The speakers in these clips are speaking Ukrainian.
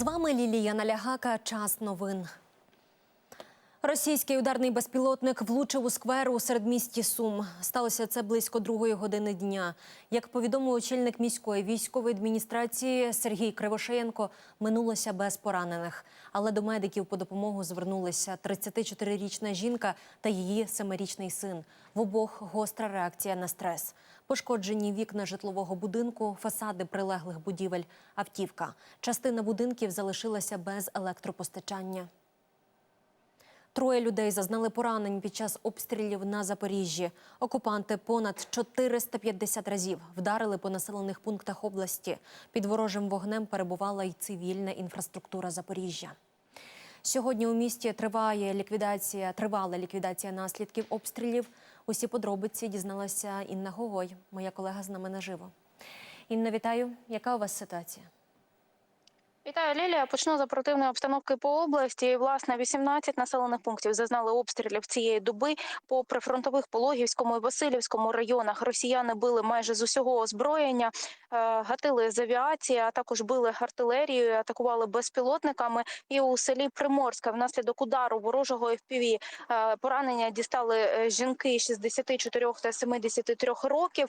З вами Лілія Налягака. Час новин. Російський ударний безпілотник влучив у сквер у середмісті Сум. Сталося це близько другої години дня. Як повідомив очільник міської військової адміністрації Сергій Кривошеєнко, минулося без поранених. Але до медиків по допомогу звернулися 34-річна жінка та її семирічний син. В обох гостра реакція на стрес. Пошкоджені вікна житлового будинку, фасади прилеглих будівель, автівка. Частина будинків залишилася без електропостачання. Троє людей зазнали поранень під час обстрілів на Запоріжжі. Окупанти понад 450 разів вдарили по населених пунктах області. Під ворожим вогнем перебувала й цивільна інфраструктура Запоріжжя. Сьогодні у місті триває ліквідація, тривала ліквідація наслідків обстрілів. Усі подробиці дізналася Інна Гогой, моя колега з нами наживо. Інна, вітаю. Яка у вас ситуація? Вітаю, Лілія. Почну з оперативної обстановки по області. Власне, 18 населених пунктів зазнали обстрілів цієї доби. По прифронтових Пологівському і Васильівському районах росіяни били майже з усього озброєння, е, гатили з авіації, а також били артилерією, атакували безпілотниками. І у селі Приморська внаслідок удару ворожого FPV е, поранення дістали е, жінки 64 та 73 років.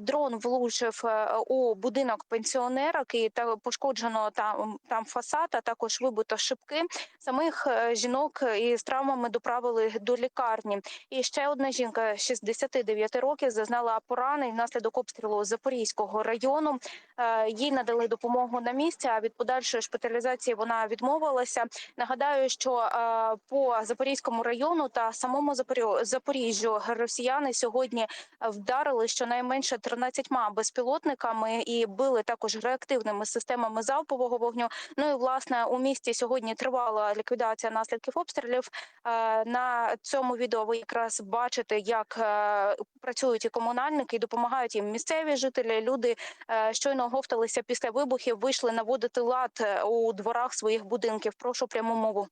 Дрон влучив у будинок пенсіонерок і пошкоджено там, там фасад, а також вибито шибки. Самих е, жінок із травмами доправили до лікарні. І ще одна жінка 69 років зазнала поранень внаслідок обстрілу Запорізького району. Е, Їй надали допомогу на місці. А від подальшої шпиталізації вона відмовилася. Нагадаю, що е, по Запорізькому району та самому Запоріжжю росіяни сьогодні вдарили щонайменше 13 безпілотниками і били також реактивними системами залпового вогню. Ну і власне у місті сьогодні тривала ліквідація наслідків обстрілів. Е, На цьому відео ви якраз бачите, як е, працюють і комунальники, і допомагають їм місцеві жителі. Люди е, щойно говталися після вибухів, вийшли наводити лад у дворах своїх будинків. Прошу пряму мову.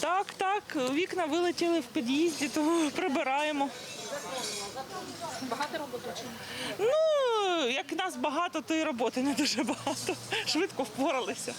Так, так, вікна вилетіли в під'їзді, тому прибираємо. Багато роботи чи Ну, як нас багато, то і роботи не дуже багато. Швидко впоралися.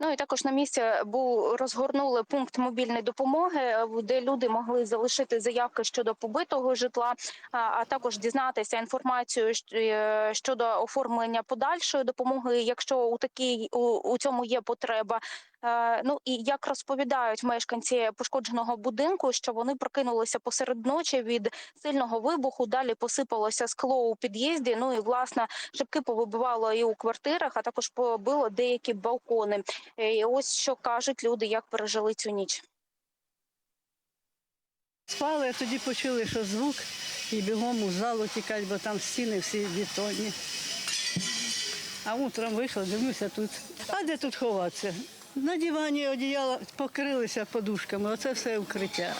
Ну і також на місці був розгорнули пункт мобільної допомоги, е, де люди могли залишити заявки щодо побитого житла, а, також дізнатися інформацію е, щодо оформлення подальшої допомоги, якщо у такій у, у цьому є потреба. Е, Ну і як розповідають мешканці пошкодженого будинку, що вони прокинулися посеред ночі від сильного вибуху. Далі посипалося скло у під'їзді. Ну і власне шибки повибивало і у квартирах, а також побило деякі балкони. Е, І ось що кажуть люди, як пережили цю ніч. Спали, а тоді почули, що звук, і бігом у залу тікать, бо там стіни всі бетонні. А утром вийшла, дивлюся тут. А де тут ховатися? На дивані одіяла покрилися подушками, оце все укриття.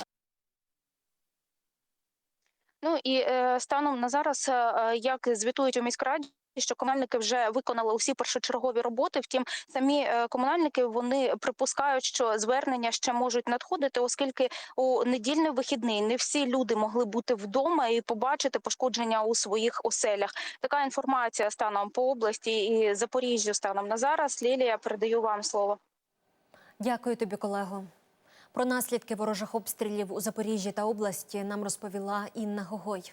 Ну і е, станом на зараз, е, е, як звітують у міськраді. Що комунальники вже виконали усі першочергові роботи. Втім, самі е, комунальники вони припускають, що звернення ще можуть надходити, оскільки у недільний вихідний не всі люди могли бути вдома і побачити пошкодження у своїх оселях. Така інформація станом по області і Запоріжжю станом на зараз. Лілія передаю вам слово. Дякую тобі, колего. Про наслідки ворожих обстрілів у Запоріжжі та області нам розповіла Інна Гогой.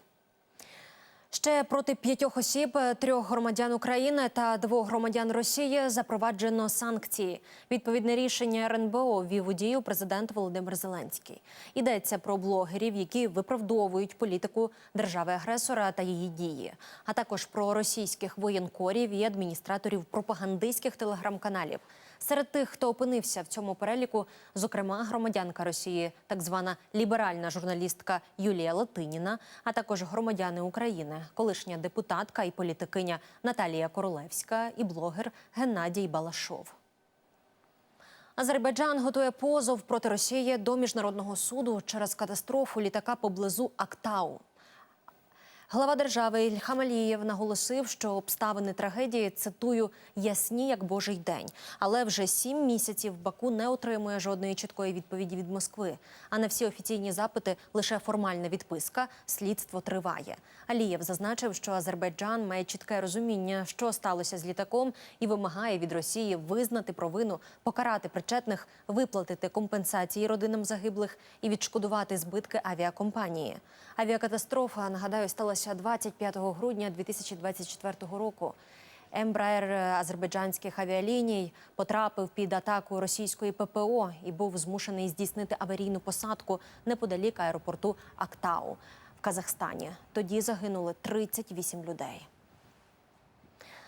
Ще проти п'ятьох осіб, трьох громадян України та двох громадян Росії запроваджено санкції. Відповідне рішення РНБО ввів у дію президент Володимир Зеленський. Йдеться про блогерів, які виправдовують політику держави-агресора та її дії, а також про російських воєнкорів і адміністраторів пропагандистських телеграм-каналів. Серед тих, хто опинився в цьому переліку, зокрема громадянка Росії, так звана ліберальна журналістка Юлія Латиніна, а також громадяни України, колишня депутатка і політикиня Наталія Королевська і блогер Геннадій Балашов. Азербайджан готує позов проти Росії до міжнародного суду через катастрофу літака поблизу Актау. Глава держави Ільхам Алієв наголосив, що обставини трагедії цитую ясні як божий день. Але вже сім місяців Баку не отримує жодної чіткої відповіді від Москви. А на всі офіційні запити лише формальна відписка. Слідство триває. Алієв зазначив, що Азербайджан має чітке розуміння, що сталося з літаком, і вимагає від Росії визнати провину, покарати причетних, виплатити компенсації родинам загиблих і відшкодувати збитки авіакомпанії. Авіакатастрофа, нагадаю, сталася 25 грудня 2024 року. Ембраєр азербайджанських авіаліній потрапив під атаку російської ППО і був змушений здійснити аварійну посадку неподалік аеропорту Актау в Казахстані. Тоді загинули 38 людей.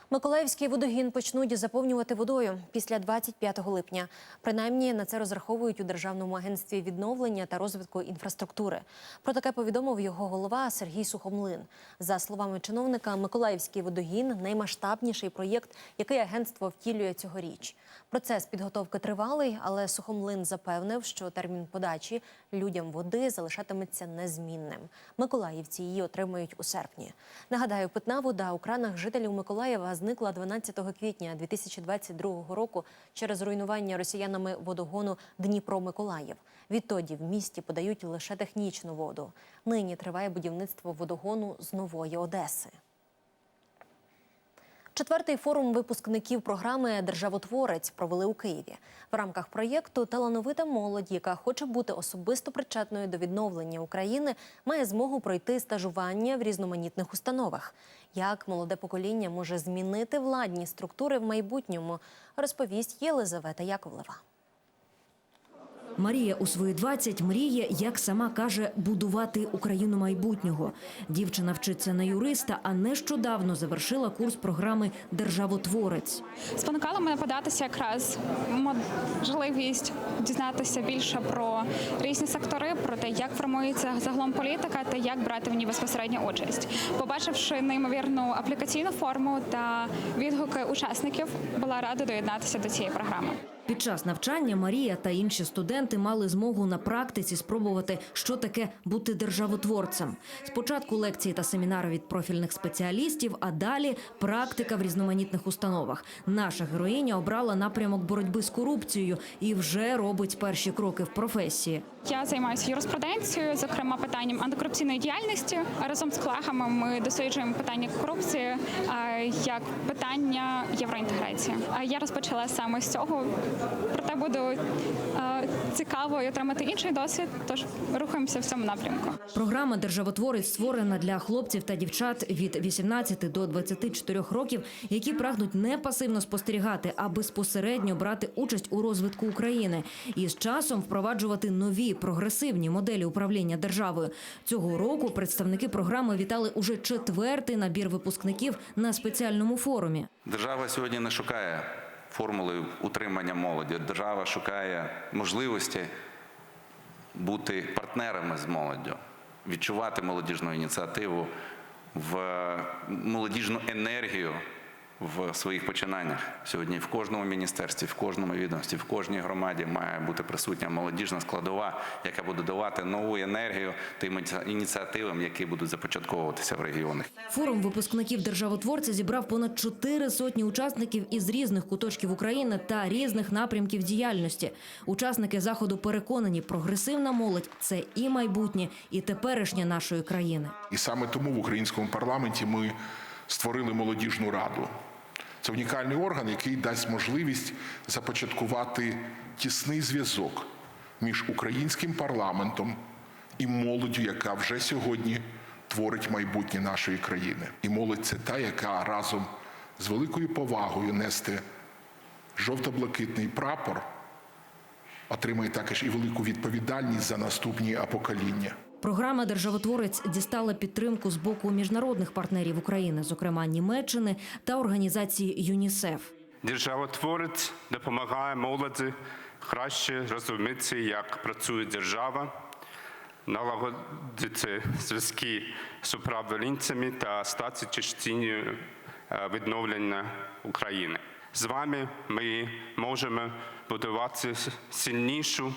Миколаївський водогін почнуть заповнювати водою після 25 липня. Принаймні на це розраховують у державному агентстві відновлення та розвитку інфраструктури. Про таке повідомив його голова Сергій Сухомлин. За словами чиновника, Миколаївський водогін наймасштабніший проєкт, який агентство втілює цьогоріч. Процес підготовки тривалий, але Сухомлин запевнив, що термін подачі людям води залишатиметься незмінним. Миколаївці її отримають у серпні. Нагадаю, питна вода у кранах жителів Миколаєва зникла 12 квітня 2022 року через руйнування росіянами водогону Дніпро-Миколаїв. Відтоді в місті подають лише технічну воду. Нині триває будівництво водогону з нової Одеси. Четвертий форум випускників програми Державотворець провели у Києві. В рамках проєкту талановита молодь, яка хоче бути особисто причетною до відновлення України, має змогу пройти стажування в різноманітних установах. Як молоде покоління може змінити владні структури в майбутньому, розповість Єлизавета Яковлева. Марія у свої 20 мріє, як сама каже, будувати Україну майбутнього. Дівчина вчиться на юриста, а нещодавно завершила курс програми Державотворець. Спонукало мене податися якраз можливість дізнатися більше про різні сектори, про те, як формується загалом політика та як брати в ній безпосередньо участь. Побачивши неймовірну аплікаційну форму та відгуки учасників, була рада доєднатися до цієї програми. Під час навчання Марія та інші студенти мали змогу на практиці спробувати, що таке бути державотворцем. Спочатку лекції та семінари від профільних спеціалістів, а далі практика в різноманітних установах. Наша героїня обрала напрямок боротьби з корупцією і вже робить перші кроки в професії. Я займаюся юриспруденцією, зокрема питанням антикорупційної діяльності. Разом з колегами ми досліджуємо питання корупції як питання євроінтеграції. Я розпочала саме з цього. Проте буду а, цікаво і отримати інший досвід. Тож рухаємося в цьому напрямку. Програма Державотворець створена для хлопців та дівчат від 18 до 24 років, які прагнуть не пасивно спостерігати, а безпосередньо брати участь у розвитку України і з часом впроваджувати нові прогресивні моделі управління державою. Цього року представники програми вітали уже четвертий набір випускників на спеціальному форумі. Держава сьогодні не шукає формули утримання молоді. Держава шукає можливості бути партнерами з молоддю, відчувати молодіжну ініціативу, в молодіжну енергію в своїх починаннях. Сьогодні в кожному міністерстві, в кожному відомстві, в кожній громаді має бути присутня молодіжна складова, яка буде давати нову енергію тим ініціативам, які будуть започатковуватися в регіонах. Форум випускників державотворця зібрав понад чотири сотні учасників із різних куточків України та різних напрямків діяльності. Учасники заходу переконані, прогресивна молодь це і майбутнє, і теперішнє нашої країни. І саме тому в українському парламенті ми створили молодіжну раду. Це унікальний орган, який дасть можливість започаткувати тісний зв'язок між українським парламентом і молоддю, яка вже сьогодні творить майбутнє нашої країни. І молодь це та, яка разом з великою повагою нести жовто-блакитний прапор, отримає також і велику відповідальність за наступні покоління. Програма Державотворець дістала підтримку з боку міжнародних партнерів України, зокрема Німеччини та організації ЮНІСЕФ. Державотворець допомагає молоді краще розуміти, як працює держава, налагодити зв'язки з управлінцями та стати частиною е, відновлення України. З вами ми можемо будувати сильнішу,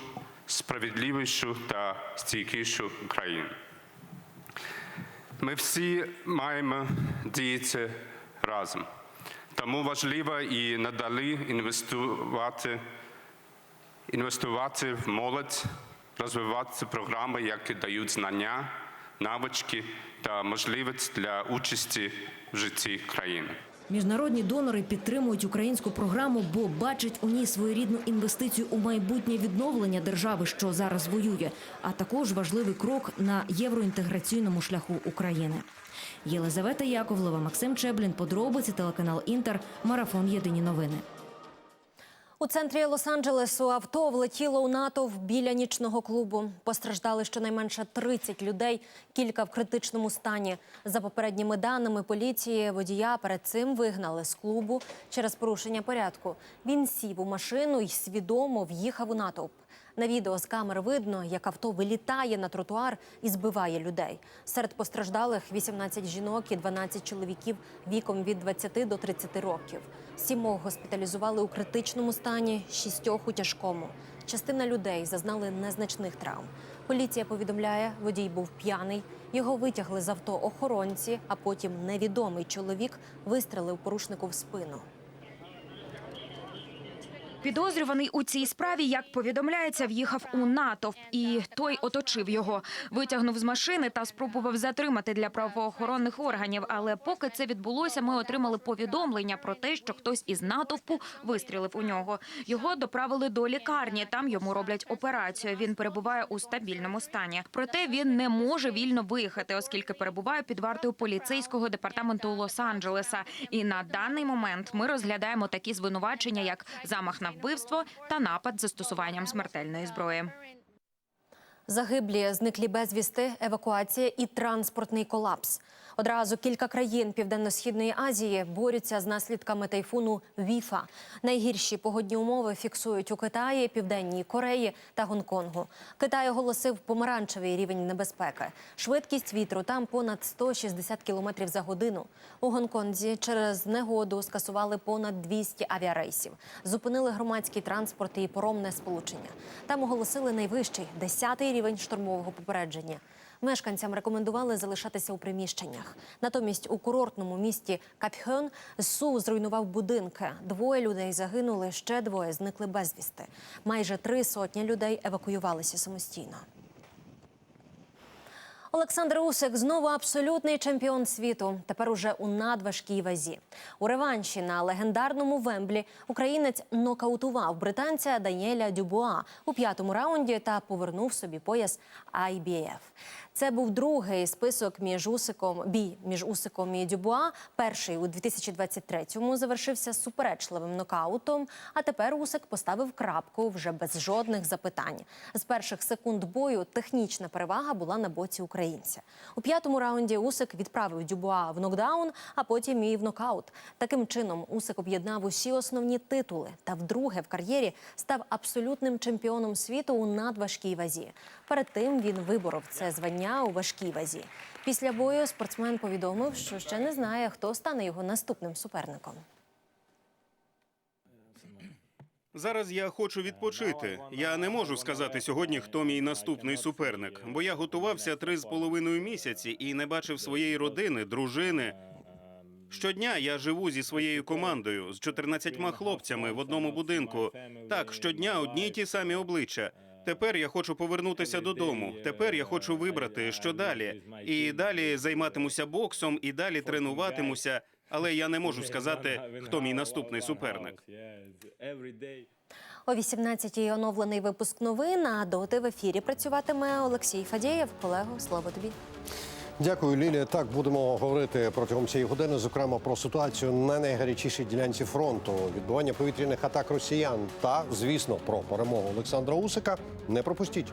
справедливішу та стійкішу Україну. Ми всі маємо діяти разом. Тому важливо і надалі інвестувати, інвестувати в молодь, розвивати програми, які дають знання, навички та можливість для участі в житті країни. Міжнародні донори підтримують українську програму, бо бачать у ній своєрідну інвестицію у майбутнє відновлення держави, що зараз воює, а також важливий крок на євроінтеграційному шляху України. Єлизавета Яковлева, Максим Чеблін, подробиці, телеканал Інтер, марафон Єдині новини. У центрі Лос-Анджелесу авто влетіло у натовп біля нічного клубу. Постраждали щонайменше 30 людей, кілька в критичному стані. За попередніми даними поліції, водія перед цим вигнали з клубу через порушення порядку. Він сів у машину і свідомо в'їхав у натовп. На відео з камер видно, як авто вилітає на тротуар і збиває людей. Серед постраждалих 18 жінок і 12 чоловіків віком від 20 до 30 років. Сімох госпіталізували у критичному стані, шістьох у тяжкому. Частина людей зазнали незначних травм. Поліція повідомляє, водій був п'яний. Його витягли з авто охоронці, а потім невідомий чоловік вистрелив порушнику в спину. Підозрюваний у цій справі, як повідомляється, в'їхав у натовп, і той оточив його, витягнув з машини та спробував затримати для правоохоронних органів. Але поки це відбулося, ми отримали повідомлення про те, що хтось із натовпу вистрілив у нього. Його доправили до лікарні. Там йому роблять операцію. Він перебуває у стабільному стані. Проте він не може вільно виїхати, оскільки перебуває під вартою поліцейського департаменту Лос-Анджелеса. І на даний момент ми розглядаємо такі звинувачення, як замах на вбивство та напад застосуванням смертельної зброї. Загиблі, зниклі безвісти, евакуація і транспортний колапс. Одразу кілька країн Південно-Східної Азії борються з наслідками тайфуну Віфа. Найгірші погодні умови фіксують у Китаї, Південній Кореї та Гонконгу. Китай оголосив помаранчевий рівень небезпеки. Швидкість вітру там понад 160 км за годину. У Гонконзі через негоду скасували понад 200 авіарейсів. Зупинили громадський транспорт і поромне сполучення. Там оголосили найвищий 10-й рівень штормового попередження. Мешканцям рекомендували залишатися у приміщеннях. Натомість у курортному місті Капхен СУ зруйнував будинки. Двоє людей загинули, ще двоє зникли безвісти. Майже три сотні людей евакуювалися самостійно. Олександр Усик знову абсолютний чемпіон світу. Тепер уже у надважкій вазі. У реванші на легендарному Вемблі українець нокаутував британця Даніеля Дюбуа у п'ятому раунді та повернув собі пояс IBF. Це був другий список між Усиком бій між Усиком і Дюбуа. Перший у 2023-му завершився суперечливим нокаутом. А тепер Усик поставив крапку вже без жодних запитань. З перших секунд бою технічна перевага була на боці українця. У п'ятому раунді Усик відправив Дюбуа в нокдаун, а потім і в нокаут. Таким чином Усик об'єднав усі основні титули та вдруге в кар'єрі став абсолютним чемпіоном світу у надважкій вазі. Перед тим він виборов це звання у важкій вазі. Після бою спортсмен повідомив, що ще не знає, хто стане його наступним суперником. Зараз я хочу відпочити. Я не можу сказати сьогодні, хто мій наступний суперник, бо я готувався три з половиною місяці і не бачив своєї родини, дружини. Щодня я живу зі своєю командою з 14 хлопцями в одному будинку. Так, щодня одні й ті самі обличчя. Тепер я хочу повернутися додому. Тепер я хочу вибрати, що далі. І далі займатимуся боксом, і далі тренуватимуся. Але я не можу сказати, хто мій наступний суперник. О 18-й оновлений випуск новин. А доти в ефірі працюватиме Олексій Фадєєв. Колего, слово тобі. Дякую, Лілія. Так будемо говорити протягом цієї години, зокрема про ситуацію на найгарячішій ділянці фронту, відбування повітряних атак росіян та, звісно, про перемогу Олександра Усика. Не пропустіть.